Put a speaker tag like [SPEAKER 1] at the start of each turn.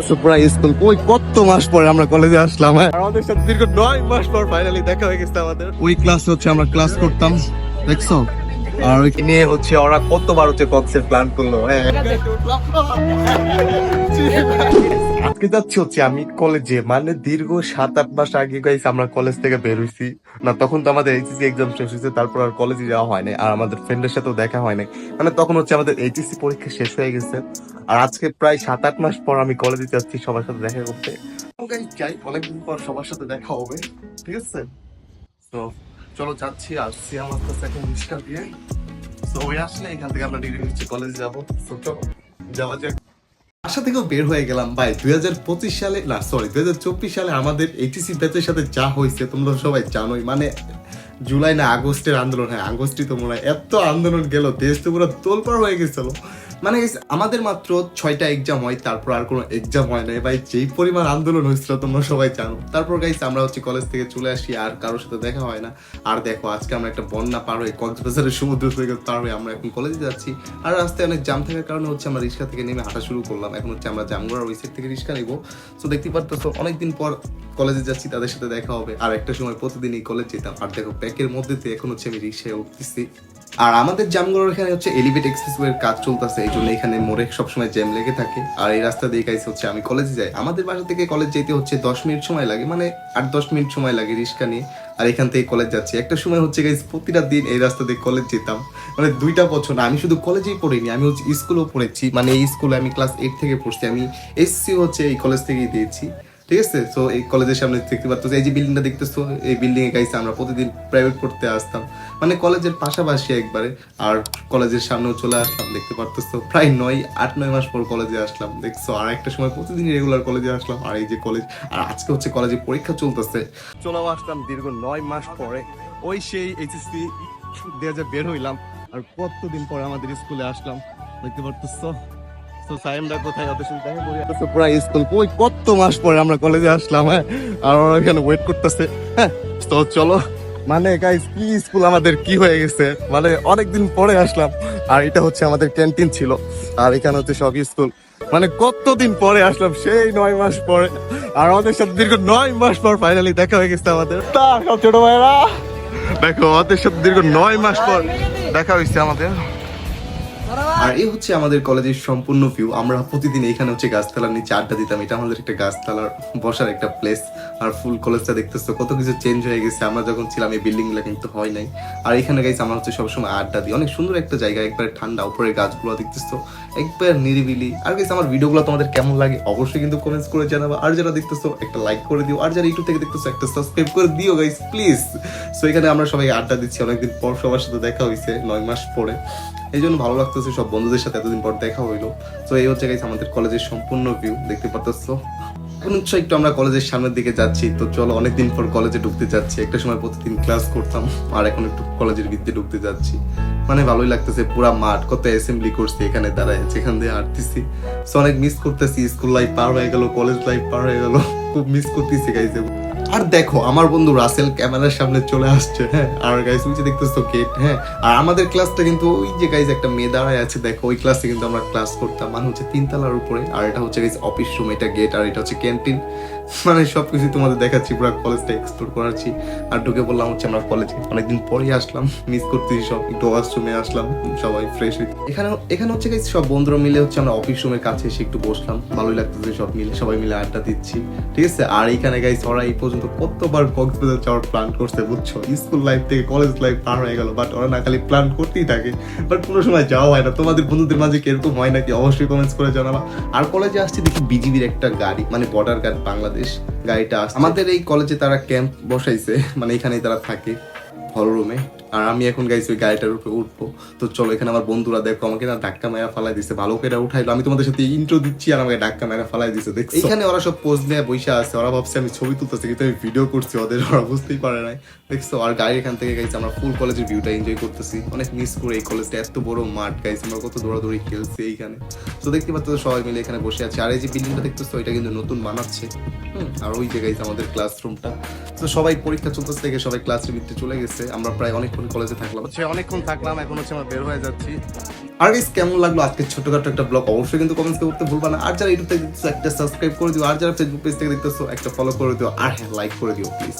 [SPEAKER 1] School কত মাস পরে আমরা কলেজে আসলাম হ্যাঁ? আমাদের সাথে দীর্ঘ নয় মাস পর ফাইনালি দেখা হয়ে গেছে আমাদের। ওই ক্লাস হচ্ছে আমরা ক্লাস করতাম, দেখছ? আর ওই নিয়ে হচ্ছে ওরা কতবার হচ্ছে কক্সের প্ল্যান করল হ্যাঁ? আজকে যাচ্ছি হচ্ছে আমি কলেজে মানে দীর্ঘ সাত আট মাস আগে আমরা কলেজ থেকে বের হইছি না, তখন তো আমাদের এইচএসসি এক্সাম শেষ হয়েছে, তারপর আর কলেজে যাওয়া হয় নাই, আর আমাদের ফ্রেন্ডের সাথেও দেখা হয় নাই। মানে তখন হচ্ছে আমাদের এইচএসসি পরীক্ষা শেষ হয়ে গেছে। আর আজকে প্রায় সাত আট মাস পর আমি কলেজে যাচ্ছি সবার সাথে দেখা করতে। অনেকদিন পর সবার সাথে দেখা হবে, ঠিক আছে? তো চলো যাচ্ছি, আসছি আমার কাছে এখন রিক্সা দিয়ে। তো ওই আসলে এখান থেকে আমরা ডিগ্রি নিচ্ছি কলেজে যাব। তো চলো, যাওয়া যাক। বাসা থেকেও বের হয়ে গেলাম। ভাই, দুই হাজার পঁচিশ সালে, না সরি দুই হাজার চব্বিশ সালে আমাদের এইচএসি ব্যাচের সাথে যা হয়েছে, তোমরা সবাই জানোই। মানে জুলাই না, আগস্টের আন্দোলন হ্যাঁ আগস্টই তো মনে হয়। এত আন্দোলন গেল, দেশ তো পুরো তোলপাড় হয়ে গেছিল। মানে আমাদের মাত্র ছয়টা এক্সাম হয়, তারপর আর কোনো এক্সাম হয় না ভাই, যেই পরিমাণ আন্দোলন হয়েছিল, তোমরা সবাই জানো। তারপর গাইস আমরা হচ্ছে কলেজ থেকে চলে আসি, আর কারোর সাথে দেখা হয় না। আর দেখো, আজকে আমরা একটা বন্যা পার হয়ে কক্সবাজারের সমুদ্র থেকে পার হয়ে আমরা এখন কলেজে যাচ্ছি। আর রাস্তায় অনেক জাম থাকার কারণে হচ্ছে আমরা রিক্সা থেকে নেমে হাঁটা শুরু করলাম। এখন হচ্ছে আমরা জামগড়ার ওই সাইড থেকে রিক্সা নিবো। তো দেখতে পারতো অনেকদিন পর কলেজে যাচ্ছি, তাদের সাথে দেখা হবে। আর একটা সময় প্রতিদিনই কলেজ যেতাম। আর দেখো প্যাকের মধ্যে এখন হচ্ছে আমি রিক্সায় উঠতেছি। আর আমাদের জামগড়ার এখানে হচ্ছে এলিভেট এক্সপ্রেসওয়ের কাজ চলতেছে, এই জন্য এখানে মোড়ে সবসময় জ্যাম লেগে থাকে। আর এই রাস্তা দিয়ে গাইছে হচ্ছে আমি কলেজে যাই। আমাদের বাসা থেকে কলেজ যেতে হচ্ছে দশ মিনিট সময় লাগে মানে আট দশ মিনিট সময় লাগে রিক্সা নিয়ে। আর এখান থেকে কলেজ যাচ্ছি। একটা সময় হচ্ছে গাইস প্রতিটা দিন এই রাস্তা দিয়ে কলেজ যেতাম। মানে দুইটা বছর আমি শুধু কলেজেই পড়িনি, আমি হচ্ছে স্কুলেও পড়েছি। মানে এই স্কুলে আমি ক্লাস এইট থেকে পড়ছি, আমি এসসি হচ্ছে এই কলেজ থেকেই দিয়েছি। ঠিক আছে? তো এই কলেজের সামনে দেখতে পাচ্ছ এই যে বিল্ডিংটা দেখতেছো, এই বিল্ডিং এ গাইছে আমরা প্রতিদিন প্রাইভেট পড়তে আসতাম। মানে কলেজের পাশাপাশি একবারে, আর কলেজের সামনেও চলে আসলাম, দেখতে পারতেছো। প্রায় নয়, আট, নয় মাস পর কলেজে আসলাম, দেখছ? আর একটা সময় প্রতিদিন রেগুলার কলেজে আসলাম, আর এই যে কলেজ, আর আজকে হচ্ছে কলেজে পরীক্ষা চলতেছে। চলে আসলাম দীর্ঘ নয় মাস পরে। ওই সেই এইচএসসি দিয়ে বের হইলাম, আর কতদিন পরে আমাদের স্কুলে আসলাম, দেখতে পারতেছো? স্কুল ওই কত মাস পরে আমরা কলেজে আসলাম হ্যাঁ? আর ওয়েট করতেছে হ্যাঁ? চলো। মানে গাইস কি স্কুল আমাদের, কি হয়ে গেছে? মানে অনেকদিন পরে আসলাম। আর এটা হচ্ছে আমাদের ক্যান্টিন ছিল, আর এখানে হচ্ছে সব স্কুল। মানে কতদিন পরে আসলাম, সেই নয় মাস পরে। আর আমাদের সাথে দীর্ঘ নয় মাস পর ফাইনালি দেখা হয়ে গেছে আমাদের। তা, সব ছোট ভাইরা দেখো, ওদের সাথে দীর্ঘ নয় মাস পর দেখা হয়েছে আমাদের। আর এই হচ্ছে আমাদের কলেজের সম্পূর্ণ ভিউ আমরা প্রতিদিন এখানে হচ্ছে গাছতলার নিচে আড্ডা দিতাম। এটা আমাদের একটা গাছতলার বসার একটা প্লেস আর ফুল কলেজটা দেখতেছো, কত কিছু চেঞ্জ হয়ে গেছে। আমরা যখন ছিলাম, এই বিল্ডিংগুলো কিন্তু হয় নাই। আর এখানে গাইছে আমরা হচ্ছে সবসময় আড্ডা দিই। অনেক সুন্দর একটা জায়গা। একবারে ঠান্ডা উপরে গাছগুলো দেখতেছো। একবার নিরিবিলি। আর গাইছে আমার ভিডিওগুলো তোমাদের কেমন লাগে অবশ্যই কিন্তু কমেন্টস করে জানাব। আর যারা দেখতেছো, একটা লাইক করে দিও। আর যারা ইউটিউব থেকে দেখতেছো, একটা সাবস্ক্রাইব করে দিও গাইস প্লিজ সো এখানে আমরা সবাই আড্ডা দিচ্ছি। অনেকদিন পর সবার সাথে দেখা হয়েছে নয় মাস পরে। এই জন্য ভালো লাগতেছে সব বন্ধুদের সাথে এতদিন পর দেখা হইল। তো এই হচ্ছে গাইস আমাদের কলেজের সম্পূর্ণ ভিউ দেখতে পারতেছো? এখন একটু আমরা কলেজের সামনের দিকে যাচ্ছি, তো চলো অনেকদিন পর কলেজে ঢুকতে যাচ্ছি। একটা সময় প্রতিদিন ক্লাস করতাম, আর এখন একটু কলেজের ভিত্তি ঢুকতে যাচ্ছি। মানে ভালোই লাগতেছে, পুরা মাঠ, কত অ্যাসেম্বলি করছি এখানে দাঁড়ায়, যেখান দিয়ে হাঁটতেছি। তো অনেক মিস করতেছি স্কুল লাইফ পার হয়ে গেল কলেজ লাইফ পার হয়ে গেল। খুব মিস করতেছি গাইজ আর দেখো, আমার বন্ধু রাসেল ক্যামেরার সামনে চলে আসছে হ্যাঁ? আর গাইজ তুমি যে দেখতেছো গেট হ্যাঁ? আর আমাদের ক্লাসটা কিন্তু ওই যে গাইজ একটা মেয়ে দাঁড়ায় আছে, দেখো, ওই ক্লাসে কিন্তু আমরা ক্লাস করতাম। মানে হচ্ছে তিনতলার উপরে, আর এটা হচ্ছে গাইজ অফিস রুম এটা গেট আর এটা হচ্ছে ক্যান্টিন মানে সবকিছু তোমাদের দেখাচ্ছি, পুরো কলেজটা এক্সপ্লোর করাচ্ছি। আর ঢুকে বললাম হচ্ছে আমরা কলেজে অনেকদিন পরেই আসলাম মিস করতেছি সব, একটু ওয়াশরুমে আসলাম, সবাই ফ্রেশ এখানে এখানে হচ্ছে সব বন্ধুরা মিলে হচ্ছে আমরা অফিস রুমের কাছে এসে একটু বসলাম, ভালোই লাগতেছে সব মিলে, সবাই মিলে আড্ডা দিচ্ছি, ঠিক আছে? আর এইখানে গাইজ ওরা এই পর্যন্ত কতবার কক্সবাজার যাওয়ার প্ল্যান করছে বুঝছ? স্কুল লাইফ থেকে কলেজ লাইফ পার হয়ে গেল বাট ওরা না খালি প্ল্যান করতেই থাকে বাট কোনো সময় যাওয়া হয় না। তোমাদের বন্ধুদের মাঝে কীরকম হয় নাকি? অবশ্যই কমেন্টস করে জানাবা। আর কলেজে আসছি দেখি বিজিবির একটা গাড়ি মানে বর্ডার গার্ড বাংলাদেশ গাড়িটা আমাদের এই কলেজে তারা ক্যাম্প বসাইছে মানে এখানেই তারা থাকে হল রুমে আর আমি এখন গাইছি ওই গাড়িটার উপরে উঠবো। তো চলো, এখানে আমার বন্ধুরা দেখো, আমাকে না ধাক্কা মেরা ফালাই দিছে। ভালো করে উঠাইলো। আমি তোমাদের সাথে ইন্ট্রো দিচ্ছি আর আমাকে ধাক্কা মেরা ফালাই দিছে দেখো এখানে ওরা সব পোজ নিয়ে বসে আছে। ওরা ভাবছে আমি ছবি তুলতেছি, কিন্তু আমি ভিডিও করছি, ওদের ওরা বুঝতেই পারে নাই। দেখছ? আর গাড়ি এখান থেকে গাইছে আমরা ফুল কলেজের ভিউটা এনজয় করতেছি। অনেক মিস করে এই কলেজটা এত বড় মাঠ গাইছে আমরা কত দৌড়াদৌড়ি খেলছি এইখানে। তো দেখতে পাচ্ছ, সবাই মিলে এখানে বসে আছে। আর এই যে বিল্ডিংটা দেখতেছো, এটা কিন্তু নতুন বানাচ্ছে। আর ওই যে গাইছে আমাদের ক্লাসরুমটা তো সবাই পরীক্ষা চলতেছে থেকে সবাই ক্লাসের ভিতরে চলে গেছে। আমরা প্রায় অনেকক্ষণ কলেজে থাকলাম। হচ্ছে অনেকক্ষণ থাকলাম এখন হচ্ছে আমরা বের হয়ে যাচ্ছি। আর গাইস কেমন লাগল আজকে ছোটখাটো একটা ব্লগ অবশ্যই কিন্তু কমেন্টস করতে ভুলবা না। আর যারা ইউটিউব থেকে দেখতেছো একটা সাবস্ক্রাইব করে দিও। আর যারা ফেসবুক পেজ থেকে দেখতেছো একটা ফলো করে দিও। আর হ্যাঁ লাইক করে দিও প্লিজ